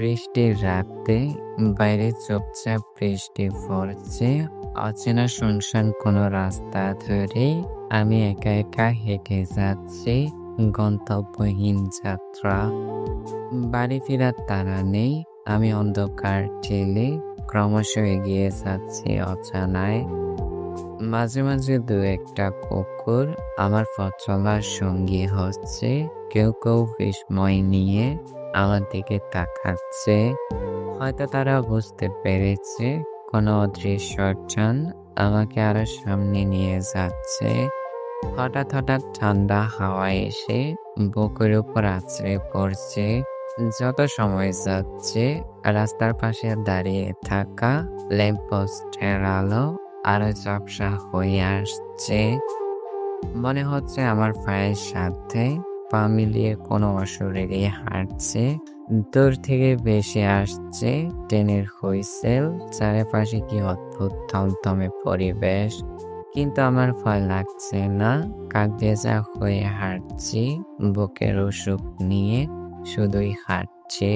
বৃষ্টির রাতে বাইরে চুপচাপ বৃষ্টি পড়ছে। অচেনা শুনশান কোনো রাস্তা ধরে আমি একা একা হেঁটে যাচ্ছি। গন্তব্যহীন যাত্রা। বাড়ি ফেরার তারা নেই। আমি অন্ধকার ঠেলে ক্রমশ এগিয়ে যাচ্ছি অচানায়। মাঝে মাঝে দু একটা কুকুর আমার পথ চলার সঙ্গী হচ্ছে। কেউ কেউ বিস্ময় নিয়ে আমার দিকে তাকাচ্ছে। হয়তো তারা বুঝতে পেরেছে কোনো অদৃশ্য টান আমাকে আরও সামনে নিয়ে যাচ্ছে। হঠাৎ হঠাৎ ঠান্ডা হাওয়া এসে বুকের উপর আছড়ে পড়ছে। যত সময় যাচ্ছে, রাস্তার পাশে দাঁড়িয়ে থাকা ল্যাম্পপোস্টের আলো আরও ঝাপসা হয়ে আসছে। মনে হচ্ছে আমার পায়ের সাথে পা মিলিয়ে কোনো অশরীরে হাঁটছে, দূর থেকে ভেসে আসছে, ট্রেনের হুইসেল, চারিপাশে কি অদ্ভুত থমথমে পরিবেশ। কিন্তু আমার ভয় লাগছে না, কাক ভেজা হয়ে হাঁটছি, বুকের অসুখ নিয়ে শুধুই হাঁটছি।